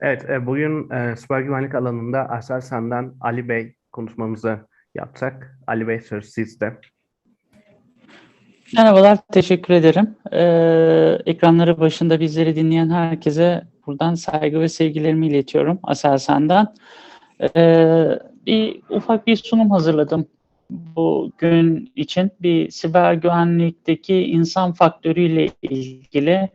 Evet, e, bugün e, siber güvenlik alanında Aselsan'dan Ali Bey konuşmamızı yapacak. Ali Bey söz sizde. Merhabalar, teşekkür ederim. Ee, ekranları başında bizleri dinleyen herkese buradan saygı ve sevgilerimi iletiyorum Aselsan'dan. Ee, bir ufak bir sunum hazırladım bugün için. Bir siber güvenlikteki insan faktörüyle ilgili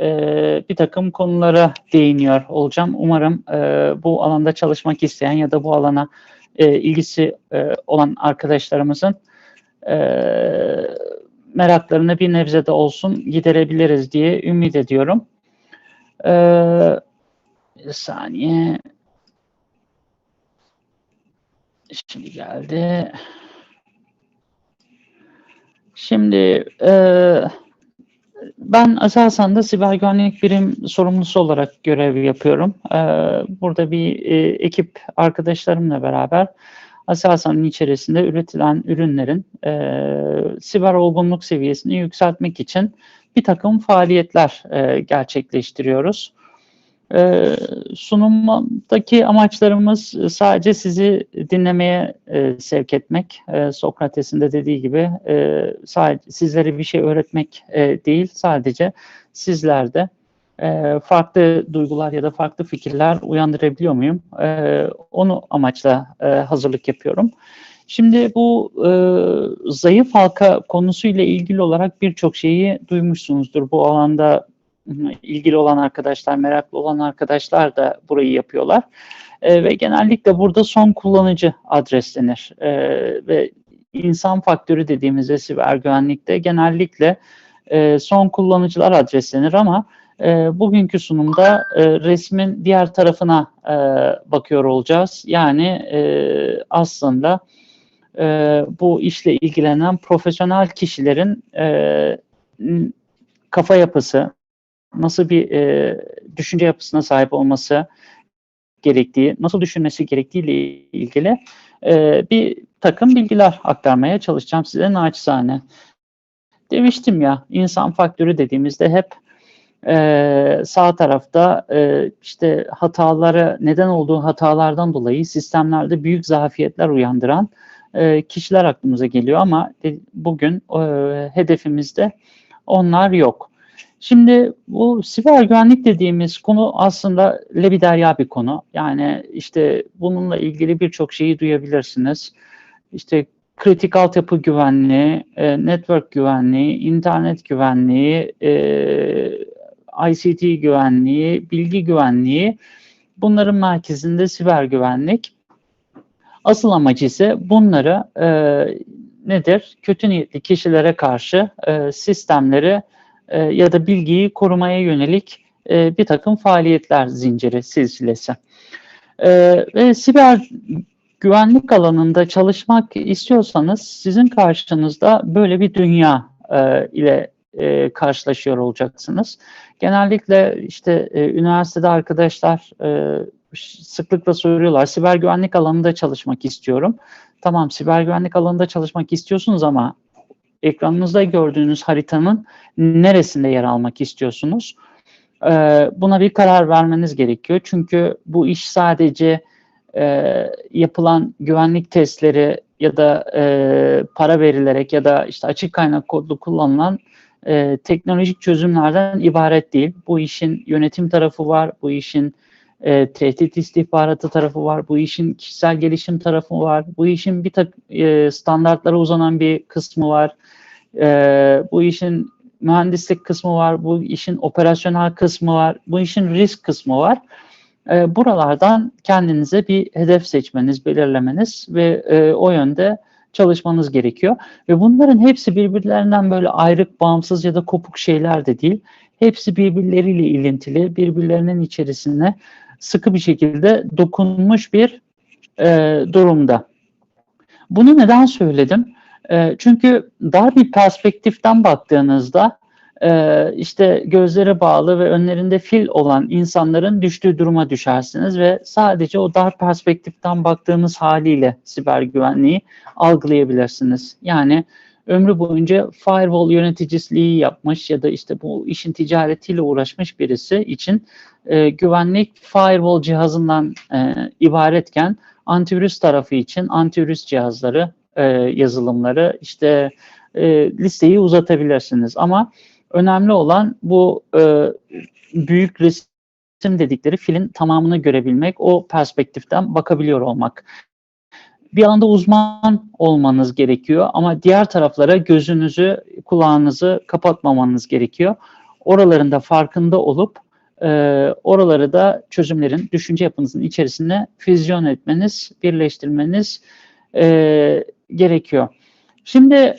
e, bir takım konulara değiniyor olacağım. Umarım e, bu alanda çalışmak isteyen ya da bu alana e, ilgisi e, olan arkadaşlarımızın e, meraklarını bir nebze de olsun giderebiliriz diye ümit ediyorum. E, bir saniye. Şimdi geldi. Şimdi eee ben Aselsan'da siber güvenlik birim sorumlusu olarak görev yapıyorum. Ee, burada bir e, ekip arkadaşlarımla beraber Aselsan'ın içerisinde üretilen ürünlerin e, siber olgunluk seviyesini yükseltmek için bir takım faaliyetler e, gerçekleştiriyoruz. E, sunumdaki amaçlarımız sadece sizi dinlemeye e, sevk etmek. E, Sokrates'in de dediği gibi e, sadece sizlere bir şey öğretmek e, değil, sadece sizlerde farklı duygular ya da farklı fikirler uyandırabiliyor muyum? Onu amaçla hazırlık yapıyorum. Şimdi bu e, zayıf halka konusuyla ilgili olarak birçok şeyi duymuşsunuzdur. Bu alanda ilgili olan arkadaşlar, meraklı olan arkadaşlar da burayı yapıyorlar. E, ve genellikle burada son kullanıcı adreslenir. E, ve insan faktörü dediğimizde siber güvenlikte genellikle e, son kullanıcılar adreslenir ama e, bugünkü sunumda e, resmin diğer tarafına e, bakıyor olacağız. Yani e, aslında e, bu işle ilgilenen profesyonel kişilerin e, kafa yapısı, nasıl bir e, düşünce yapısına sahip olması gerektiği, nasıl düşünmesi gerektiği ile ilgili e, bir takım bilgiler aktarmaya çalışacağım size naçizane. Demiştim ya, insan faktörü dediğimizde hep e, sağ tarafta e, işte hataları, neden olduğu hatalardan dolayı sistemlerde büyük zafiyetler uyandıran e, kişiler aklımıza geliyor ama bugün e, hedefimizde onlar yok. Şimdi bu siber güvenlik dediğimiz konu aslında lebiderya bir konu. Yani işte bununla ilgili birçok şeyi duyabilirsiniz. İşte kritik altyapı güvenliği, e, network güvenliği, internet güvenliği, e, ICT güvenliği, bilgi güvenliği bunların merkezinde siber güvenlik. Asıl amacı ise bunları e, nedir? Kötü niyetli kişilere karşı e, sistemleri e, ya da bilgiyi korumaya yönelik e, bir takım faaliyetler zinciri, silsilesi. E, ve siber güvenlik alanında çalışmak istiyorsanız sizin karşınızda böyle bir dünya e, ile e, karşılaşıyor olacaksınız. Genellikle işte e, üniversitede arkadaşlar e, sıklıkla soruyorlar, siber güvenlik alanında çalışmak istiyorum. Tamam, siber güvenlik alanında çalışmak istiyorsunuz ama ekranınızda gördüğünüz haritanın neresinde yer almak istiyorsunuz? Ee, buna bir karar vermeniz gerekiyor. Çünkü bu iş sadece e, yapılan güvenlik testleri ya da e, para verilerek ya da işte açık kaynak kodlu kullanılan e, teknolojik çözümlerden ibaret değil. Bu işin yönetim tarafı var, bu işin e, tehdit istihbaratı tarafı var, bu işin kişisel gelişim tarafı var, bu işin bir tak e, standartlara uzanan bir kısmı var, e, bu işin mühendislik kısmı var, bu işin operasyonel kısmı var, bu işin risk kısmı var. E, buralardan kendinize bir hedef seçmeniz, belirlemeniz ve e, o yönde çalışmanız gerekiyor. Ve bunların hepsi birbirlerinden böyle ayrık, bağımsız ya da kopuk şeyler de değil. Hepsi birbirleriyle ilintili, birbirlerinin içerisine sıkı bir şekilde dokunmuş bir e, durumda. Bunu neden söyledim? E, çünkü dar bir perspektiften baktığınızda e, işte gözleri bağlı ve önlerinde fil olan insanların düştüğü duruma düşersiniz ve sadece o dar perspektiften baktığınız haliyle siber güvenliği algılayabilirsiniz. Yani ömrü boyunca firewall yöneticisliği yapmış ya da işte bu işin ticaretiyle uğraşmış birisi için e, güvenlik firewall cihazından e, ibaretken antivirüs tarafı için antivirüs cihazları, e, yazılımları işte e, listeyi uzatabilirsiniz. Ama önemli olan bu e, büyük resim dedikleri filin tamamını görebilmek, o perspektiften bakabiliyor olmak. Bir anda uzman olmanız gerekiyor ama diğer taraflara gözünüzü, kulağınızı kapatmamanız gerekiyor. Oralarında farkında olup e, oraları da çözümlerin düşünce yapınızın içerisine füzyon etmeniz, birleştirmeniz e, gerekiyor. Şimdi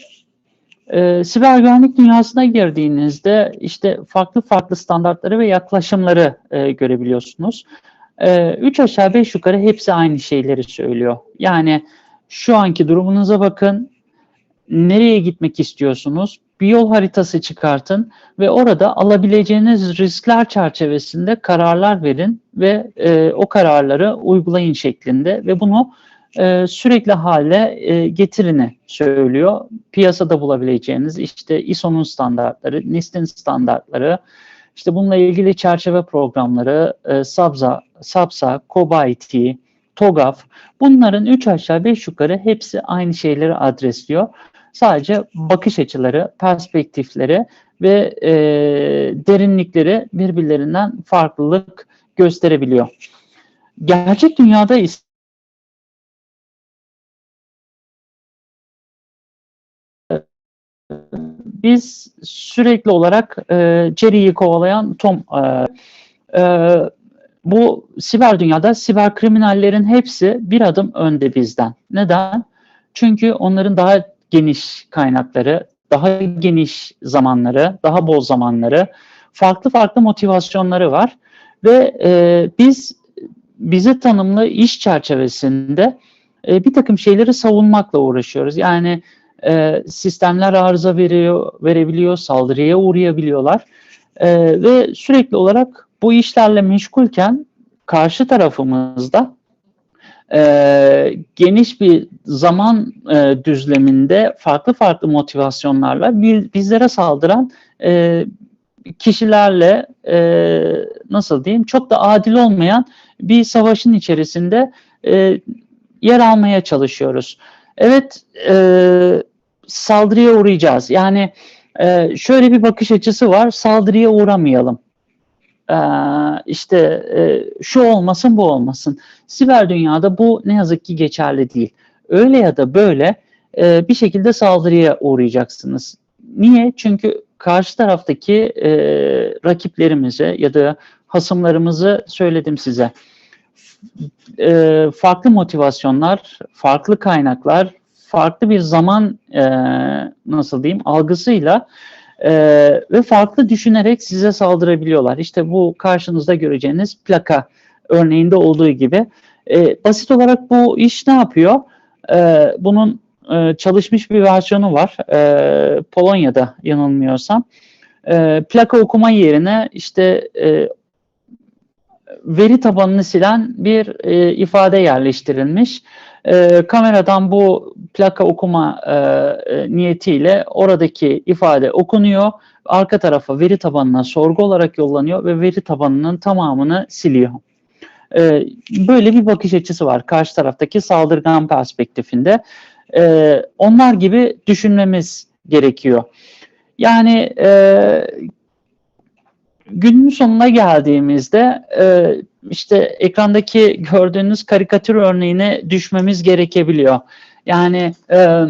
e, siber güvenlik dünyasına girdiğinizde işte farklı farklı standartları ve yaklaşımları e, görebiliyorsunuz. E, üç aşağı beş yukarı hepsi aynı şeyleri söylüyor. Yani şu anki durumunuza bakın, nereye gitmek istiyorsunuz, bir yol haritası çıkartın ve orada alabileceğiniz riskler çerçevesinde kararlar verin ve e, o kararları uygulayın şeklinde ve bunu e, sürekli hale e, getirini söylüyor. Piyasada bulabileceğiniz işte ISO'nun standartları, NIST'in standartları, işte bununla ilgili çerçeve programları, e, SABSA, SABSA, COBIT, TOGAF bunların 3 aşağı 5 yukarı hepsi aynı şeyleri adresliyor. Sadece bakış açıları, perspektifleri ve e, derinlikleri birbirlerinden farklılık gösterebiliyor. Gerçek dünyada ise biz sürekli olarak e, Jerry'yi kovalayan Tom e, e, bu siber dünyada siber kriminallerin hepsi bir adım önde bizden. Neden? Çünkü onların daha geniş kaynakları, daha geniş zamanları, daha bol zamanları, farklı farklı motivasyonları var ve e, biz bize tanımlı iş çerçevesinde e, bir takım şeyleri savunmakla uğraşıyoruz. Yani e, sistemler arıza veriyor, verebiliyor, saldırıya uğrayabiliyorlar e, ve sürekli olarak bu işlerle meşgulken karşı tarafımızda e, geniş bir zaman e, düzleminde farklı farklı motivasyonlarla bir, bizlere saldıran e, kişilerle e, nasıl diyeyim çok da adil olmayan bir savaşın içerisinde e, yer almaya çalışıyoruz. Evet e, saldırıya uğrayacağız. Yani e, şöyle bir bakış açısı var saldırıya uğramayalım. Ee, işte e, şu olmasın bu olmasın. Siber dünyada bu ne yazık ki geçerli değil. Öyle ya da böyle e, bir şekilde saldırıya uğrayacaksınız. Niye? Çünkü karşı taraftaki e, rakiplerimize ya da hasımlarımızı söyledim size. E, farklı motivasyonlar, farklı kaynaklar, farklı bir zaman e, nasıl diyeyim algısıyla e, ve farklı düşünerek size saldırabiliyorlar. İşte bu karşınızda göreceğiniz plaka örneğinde olduğu gibi. E, basit olarak bu iş ne yapıyor? E, bunun e, çalışmış bir versiyonu var. E, Polonya'da yanılmıyorsam. E, plaka okuma yerine işte e, veri tabanını silen bir e, ifade yerleştirilmiş. E, kameradan bu plaka okuma e, e, niyetiyle oradaki ifade okunuyor. Arka tarafa veri tabanına sorgu olarak yollanıyor ve veri tabanının tamamını siliyor. E, böyle bir bakış açısı var karşı taraftaki saldırgan perspektifinde. E, onlar gibi düşünmemiz gerekiyor. Yani e, günün sonuna geldiğimizde e, işte ekrandaki gördüğünüz karikatür örneğine düşmemiz gerekebiliyor. Yani e,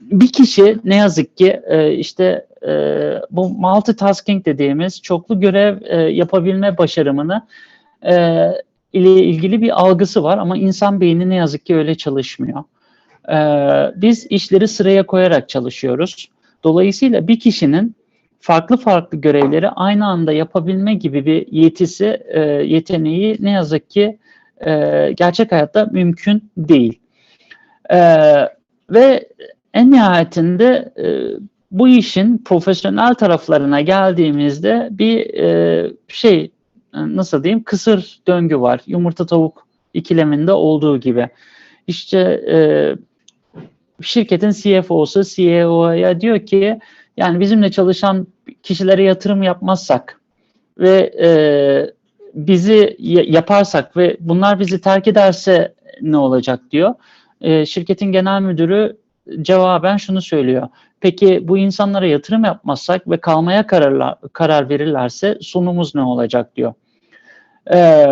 bir kişi ne yazık ki e, işte e, bu multitasking dediğimiz çoklu görev yapabilme başarımını ile ilgili bir algısı var ama insan beyni ne yazık ki öyle çalışmıyor. Biz işleri sıraya koyarak çalışıyoruz. Dolayısıyla bir kişinin farklı farklı görevleri aynı anda yapabilme gibi bir yetisi, e, yeteneği ne yazık ki e, gerçek hayatta mümkün değil. E, ve en nihayetinde e, bu işin profesyonel taraflarına geldiğimizde bir e, şey nasıl diyeyim kısır döngü var. Yumurta tavuk ikileminde olduğu gibi. İşte e, şirketin CFO'su CEO'ya diyor ki yani bizimle çalışan kişilere yatırım yapmazsak ve e, bizi yaparsak ve bunlar bizi terk ederse ne olacak diyor. E, şirketin genel müdürü cevaben şunu söylüyor. Peki bu insanlara yatırım yapmazsak ve kalmaya kararla, karar verirlerse sonumuz ne olacak diyor. Ee,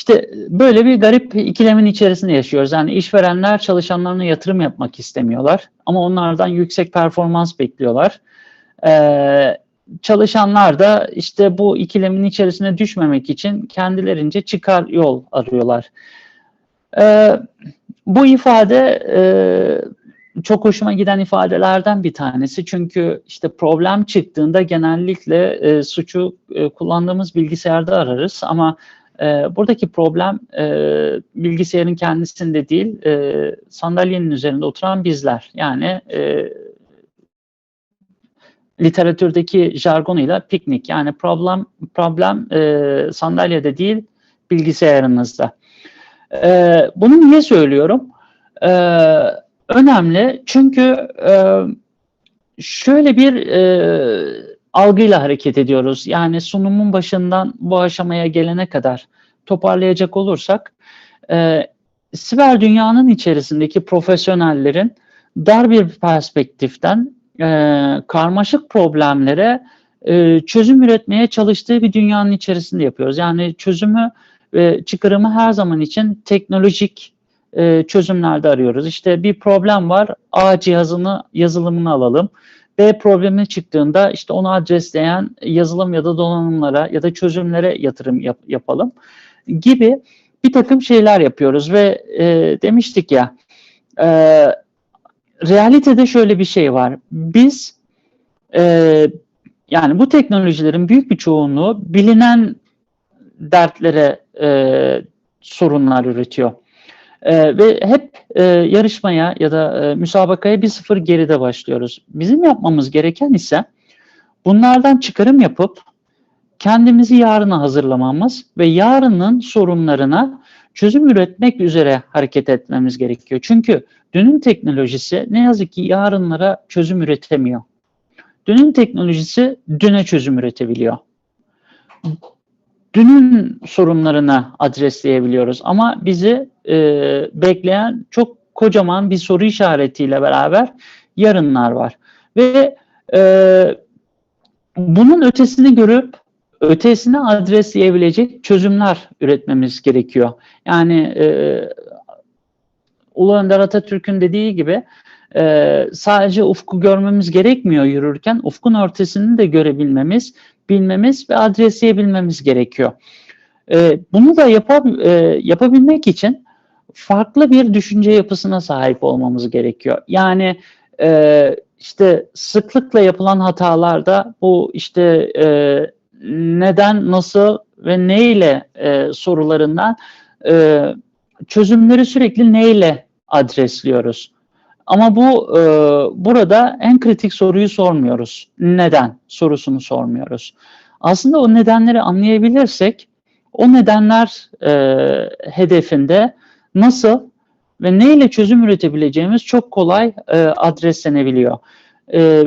işte böyle bir garip ikilemin içerisinde yaşıyoruz. Yani işverenler çalışanlarına yatırım yapmak istemiyorlar ama onlardan yüksek performans bekliyorlar. Ee, çalışanlar da işte bu ikilemin içerisine düşmemek için kendilerince çıkar yol arıyorlar. Ee, bu ifade e, çok hoşuma giden ifadelerden bir tanesi. Çünkü işte problem çıktığında genellikle e, suçu e, kullandığımız bilgisayarda ararız ama e, buradaki problem e, bilgisayarın kendisinde değil, e, sandalyenin üzerinde oturan bizler. Yani e, literatürdeki jargonuyla piknik. Yani problem problem e, sandalyede değil, bilgisayarınızda. E, bunu niye söylüyorum? E, önemli çünkü e, şöyle bir e, algıyla hareket ediyoruz. Yani sunumun başından bu aşamaya gelene kadar toparlayacak olursak e, siber dünyanın içerisindeki profesyonellerin dar bir perspektiften e, karmaşık problemlere e, çözüm üretmeye çalıştığı bir dünyanın içerisinde yapıyoruz. Yani çözümü ve çıkarımı her zaman için teknolojik e, çözümlerde arıyoruz. İşte bir problem var, A cihazını, yazılımını alalım. B problemi çıktığında işte onu adresleyen yazılım ya da donanımlara ya da çözümlere yatırım yap, yapalım gibi bir takım şeyler yapıyoruz ve e, demiştik ya e, realitede şöyle bir şey var. Biz e, yani bu teknolojilerin büyük bir çoğunluğu bilinen dertlere e, sorunlar üretiyor. E, ve hep e, yarışmaya ya da e, müsabakaya bir sıfır geride başlıyoruz. Bizim yapmamız gereken ise bunlardan çıkarım yapıp kendimizi yarına hazırlamamız ve yarının sorunlarına çözüm üretmek üzere hareket etmemiz gerekiyor. Çünkü dünün teknolojisi ne yazık ki yarınlara çözüm üretemiyor. Dünün teknolojisi düne çözüm üretebiliyor. Dünün sorunlarına adresleyebiliyoruz ama bizi e, bekleyen çok kocaman bir soru işaretiyle beraber yarınlar var. Ve e, bunun ötesini görüp ötesini adresleyebilecek çözümler üretmemiz gerekiyor. Yani e, Ulu Önder Atatürk'ün dediği gibi e, sadece ufku görmemiz gerekmiyor yürürken ufkun ötesini de görebilmemiz, bilmemiz ve adresleyebilmemiz gerekiyor. E, bunu da yap e, yapabilmek için farklı bir düşünce yapısına sahip olmamız gerekiyor. Yani e, işte sıklıkla yapılan hatalarda bu işte e, neden, nasıl ve neyle e, sorularından e, çözümleri sürekli neyle adresliyoruz. Ama bu e, burada en kritik soruyu sormuyoruz. Neden sorusunu sormuyoruz. Aslında o nedenleri anlayabilirsek o nedenler e, hedefinde nasıl ve neyle çözüm üretebileceğimiz çok kolay e, adreslenebiliyor. E,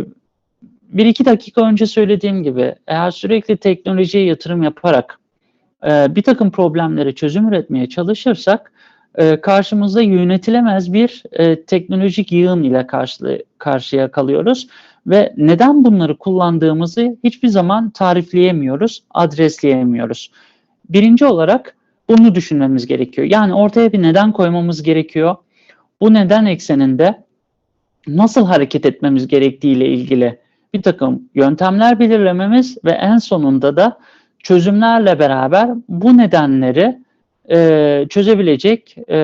bir iki dakika önce söylediğim gibi eğer sürekli teknolojiye yatırım yaparak e, bir takım problemlere çözüm üretmeye çalışırsak e, karşımızda yönetilemez bir e, teknolojik yığın ile karşı, karşıya kalıyoruz ve neden bunları kullandığımızı hiçbir zaman tarifleyemiyoruz, adresleyemiyoruz. Birinci olarak bunu düşünmemiz gerekiyor. Yani ortaya bir neden koymamız gerekiyor. Bu neden ekseninde nasıl hareket etmemiz gerektiği ile ilgili bir takım yöntemler belirlememiz ve en sonunda da çözümlerle beraber bu nedenleri e, çözebilecek e,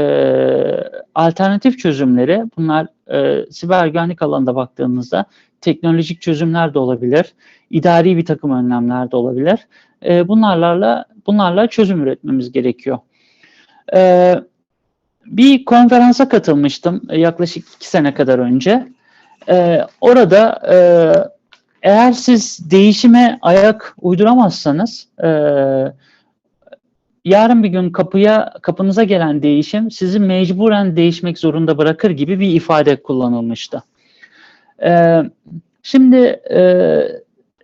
alternatif çözümleri, bunlar e, siber güvenlik alanında baktığımızda teknolojik çözümler de olabilir, idari bir takım önlemler de olabilir. E, bunlarla bunlarla çözüm üretmemiz gerekiyor. E, bir konferansa katılmıştım yaklaşık iki sene kadar önce. E, orada e, eğer siz değişime ayak uyduramazsanız e, yarın bir gün kapıya kapınıza gelen değişim sizi mecburen değişmek zorunda bırakır gibi bir ifade kullanılmıştı. Ee, şimdi e,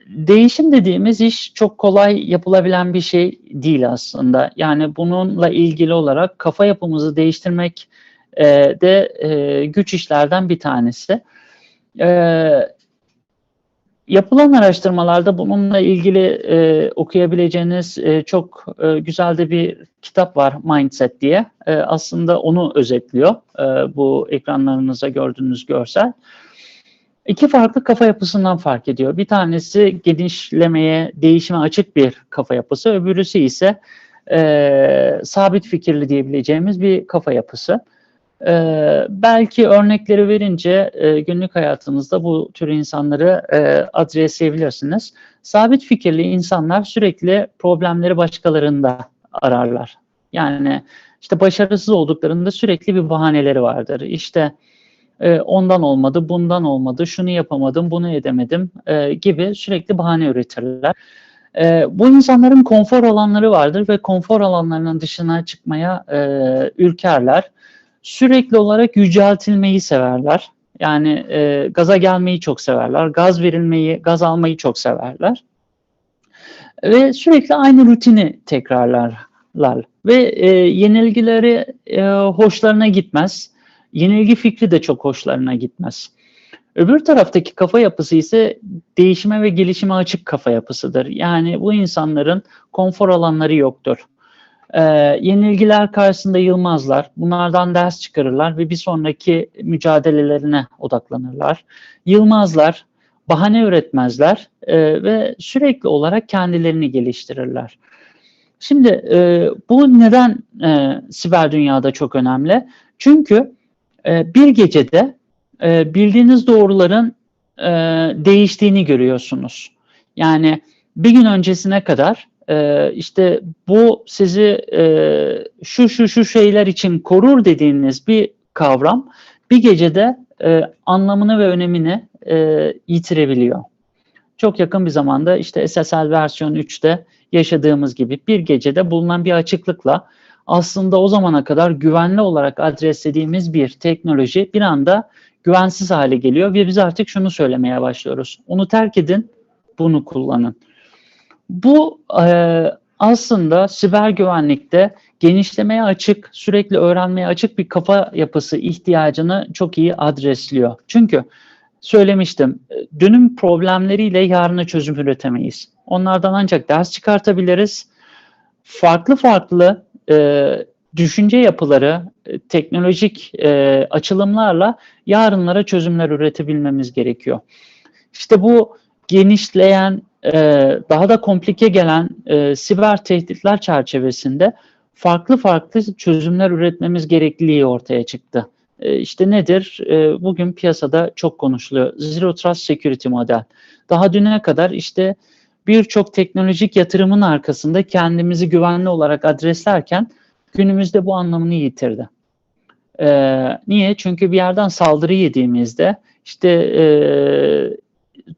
değişim dediğimiz iş çok kolay yapılabilen bir şey değil aslında. Yani bununla ilgili olarak kafa yapımızı değiştirmek e, de e, güç işlerden bir tanesi. E, yapılan araştırmalarda bununla ilgili e, okuyabileceğiniz e, çok e, güzel de bir kitap var Mindset diye. E, aslında onu özetliyor e, bu ekranlarınıza gördüğünüz görsel. İki farklı kafa yapısından fark ediyor. Bir tanesi genişlemeye, değişime açık bir kafa yapısı, öbürüsü ise e, sabit fikirli diyebileceğimiz bir kafa yapısı. E, belki örnekleri verince e, günlük hayatınızda bu tür insanları e, adresleyebilirsiniz. Sabit fikirli insanlar sürekli problemleri başkalarında ararlar. Yani işte başarısız olduklarında sürekli bir bahaneleri vardır. İşte e, ondan olmadı, bundan olmadı, şunu yapamadım, bunu edemedim e, gibi sürekli bahane üretirler. E, bu insanların konfor alanları vardır ve konfor alanlarının dışına çıkmaya e, ürkerler. Sürekli olarak yüceltilmeyi severler. Yani e, gaza gelmeyi çok severler, gaz verilmeyi, gaz almayı çok severler. Ve sürekli aynı rutini tekrarlarlar. Ve e, yenilgileri e, hoşlarına gitmez yenilgi fikri de çok hoşlarına gitmez. Öbür taraftaki kafa yapısı ise değişime ve gelişime açık kafa yapısıdır. Yani bu insanların konfor alanları yoktur. Ee, yenilgiler karşısında yılmazlar. Bunlardan ders çıkarırlar ve bir sonraki mücadelelerine odaklanırlar. Yılmazlar, bahane üretmezler e, ve sürekli olarak kendilerini geliştirirler. Şimdi e, bu neden e, siber dünyada çok önemli? Çünkü ee, bir gecede e, bildiğiniz doğruların e, değiştiğini görüyorsunuz. Yani bir gün öncesine kadar e, işte bu sizi şu şu şu şeyler için korur dediğiniz bir kavram bir gecede anlamını ve önemini yitirebiliyor. Çok yakın bir zamanda işte SSL versiyon 3'te yaşadığımız gibi bir gecede bulunan bir açıklıkla aslında o zamana kadar güvenli olarak adreslediğimiz bir teknoloji bir anda güvensiz hale geliyor ve biz artık şunu söylemeye başlıyoruz. Onu terk edin, bunu kullanın. Bu e, aslında siber güvenlikte genişlemeye açık, sürekli öğrenmeye açık bir kafa yapısı ihtiyacını çok iyi adresliyor. Çünkü söylemiştim, dünün problemleriyle yarına çözüm üretemeyiz. Onlardan ancak ders çıkartabiliriz. Farklı farklı e, düşünce yapıları, e, teknolojik e, açılımlarla yarınlara çözümler üretebilmemiz gerekiyor. İşte bu genişleyen, e, daha da komplike gelen e, siber tehditler çerçevesinde farklı farklı çözümler üretmemiz gerekliliği ortaya çıktı. E, işte nedir? E, bugün piyasada çok konuşuluyor. Zero Trust Security model. Daha düne kadar işte birçok teknolojik yatırımın arkasında kendimizi güvenli olarak adreslerken günümüzde bu anlamını yitirdi. Ee, niye? Çünkü bir yerden saldırı yediğimizde işte e,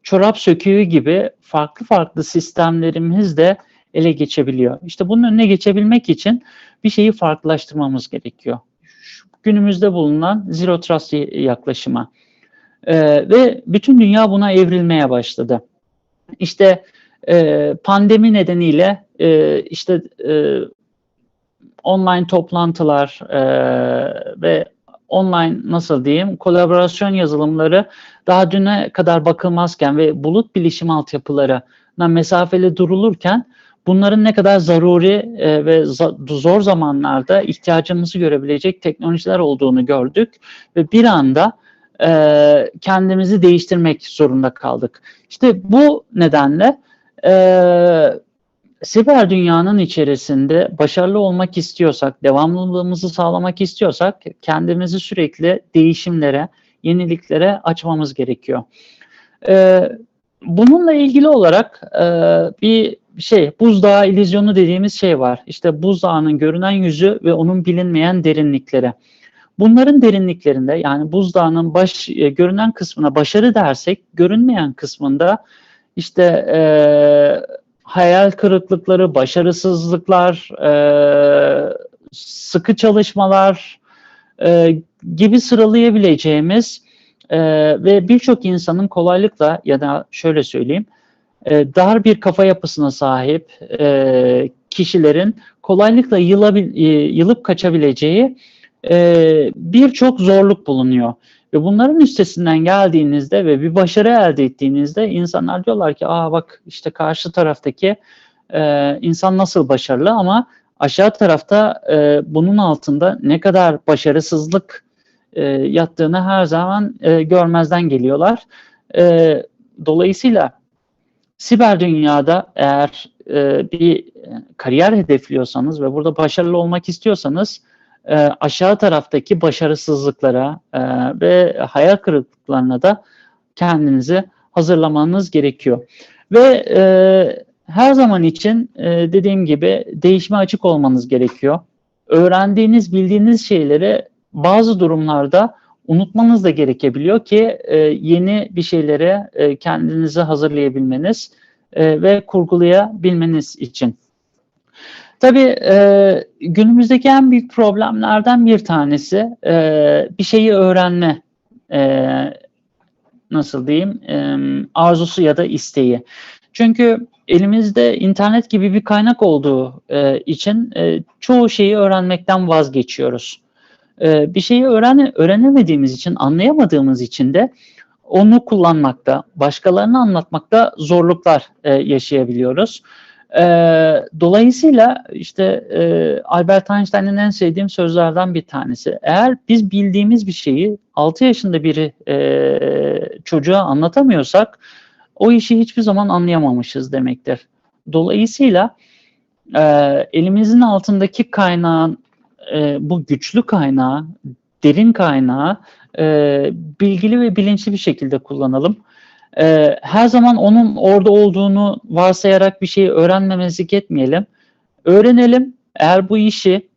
çorap söküğü gibi farklı farklı sistemlerimiz de ele geçebiliyor. İşte bunun önüne geçebilmek için bir şeyi farklılaştırmamız gerekiyor. Şu, günümüzde bulunan Zero Trust yaklaşıma. Ee, ve bütün dünya buna evrilmeye başladı. İşte e, pandemi nedeniyle e, işte e, online toplantılar e, ve online nasıl diyeyim kolaborasyon yazılımları daha düne kadar bakılmazken ve bulut bilişim altyapılarına mesafeli durulurken bunların ne kadar zaruri e, ve zor zamanlarda ihtiyacımızı görebilecek teknolojiler olduğunu gördük ve bir anda e, kendimizi değiştirmek zorunda kaldık. İşte bu nedenle e, siber dünyanın içerisinde başarılı olmak istiyorsak, devamlılığımızı sağlamak istiyorsak kendimizi sürekli değişimlere, yeniliklere açmamız gerekiyor. E, bununla ilgili olarak e, bir şey, buzdağı illüzyonu dediğimiz şey var. İşte buzdağının görünen yüzü ve onun bilinmeyen derinlikleri. Bunların derinliklerinde yani buzdağının baş e, görünen kısmına başarı dersek, görünmeyen kısmında işte e, hayal kırıklıkları, başarısızlıklar, e, sıkı çalışmalar e, gibi sıralayabileceğimiz e, ve birçok insanın kolaylıkla ya da şöyle söyleyeyim e, dar bir kafa yapısına sahip e, kişilerin kolaylıkla yılabil, e, yılıp kaçabileceği e, birçok zorluk bulunuyor. Ve bunların üstesinden geldiğinizde ve bir başarı elde ettiğinizde insanlar diyorlar ki aa bak işte karşı taraftaki e, insan nasıl başarılı ama aşağı tarafta e, bunun altında ne kadar başarısızlık e, yattığını her zaman e, görmezden geliyorlar. E, dolayısıyla siber dünyada eğer e, bir kariyer hedefliyorsanız ve burada başarılı olmak istiyorsanız e, aşağı taraftaki başarısızlıklara e, ve hayal kırıklıklarına da kendinizi hazırlamanız gerekiyor. Ve e, her zaman için e, dediğim gibi değişime açık olmanız gerekiyor. Öğrendiğiniz, bildiğiniz şeyleri bazı durumlarda unutmanız da gerekebiliyor ki e, yeni bir şeylere e, kendinizi hazırlayabilmeniz e, ve kurgulayabilmeniz için. Tabii e, günümüzdeki en büyük problemlerden bir tanesi e, bir şeyi öğrenme e, nasıl diyeyim e, arzusu ya da isteği. Çünkü elimizde internet gibi bir kaynak olduğu e, için e, çoğu şeyi öğrenmekten vazgeçiyoruz. E, bir şeyi öğren öğrenemediğimiz için, anlayamadığımız için de onu kullanmakta, başkalarına anlatmakta zorluklar e, yaşayabiliyoruz. E, dolayısıyla işte e, Albert Einstein'ın en sevdiğim sözlerden bir tanesi. Eğer biz bildiğimiz bir şeyi 6 yaşında biri e, çocuğa anlatamıyorsak o işi hiçbir zaman anlayamamışız demektir. Dolayısıyla e, elimizin altındaki kaynağın e, bu güçlü kaynağı, derin kaynağı e, bilgili ve bilinçli bir şekilde kullanalım. E, her zaman onun orada olduğunu varsayarak bir şeyi öğrenmemezlik etmeyelim. Öğrenelim. Eğer bu işi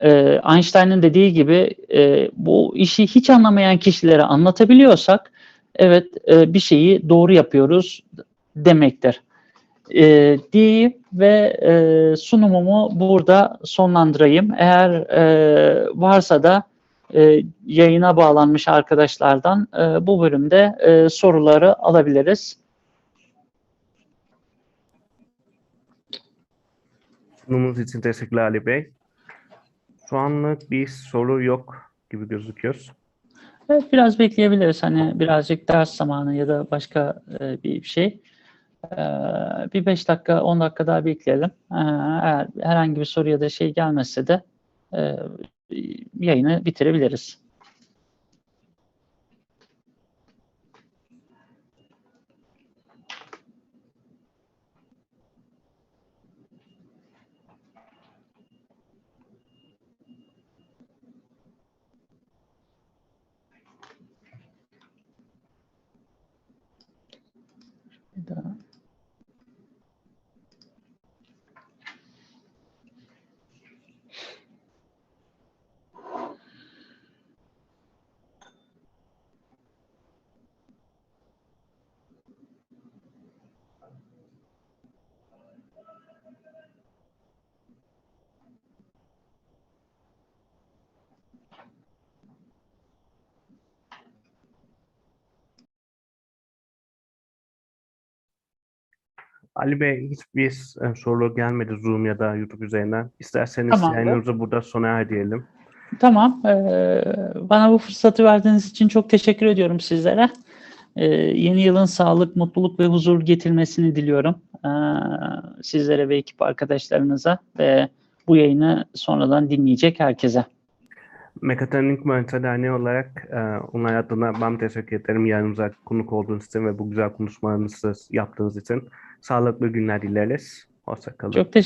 e, Einstein'ın dediği gibi e, bu işi hiç anlamayan kişilere anlatabiliyorsak evet e, bir şeyi doğru yapıyoruz demektir. E, diyeyim ve e, sunumumu burada sonlandırayım. Eğer e, varsa da e, yayına bağlanmış arkadaşlardan e, bu bölümde e, soruları alabiliriz. Sunumunuz için teşekkürler Ali Bey. Şu anlık bir soru yok gibi gözüküyor. Evet, biraz bekleyebiliriz. Hani birazcık ders zamanı ya da başka e, bir şey. E, bir 5 dakika, 10 dakika daha bekleyelim. E, eğer herhangi bir soru ya da şey gelmezse de e, yayını bitirebiliriz. Ali Bey hiçbir e, soru gelmedi Zoom ya da YouTube üzerinden. İsterseniz Tamamdır. yayınımızı burada sona erdirelim. Tamam. eee, bana bu fırsatı verdiğiniz için çok teşekkür ediyorum sizlere. Eee, yeni yılın sağlık, mutluluk ve huzur getirmesini diliyorum. Eee, sizlere ve ekip arkadaşlarınıza ve bu yayını sonradan dinleyecek herkese. Mekatronik Mühendisleri Derneği olarak e, onlar adına ben teşekkür ederim yanımıza konuk olduğunuz için ve bu güzel konuşmalarınızı yaptığınız için. Sağlıklı günler dileriz. Hoşça kalın. Çok teşekkür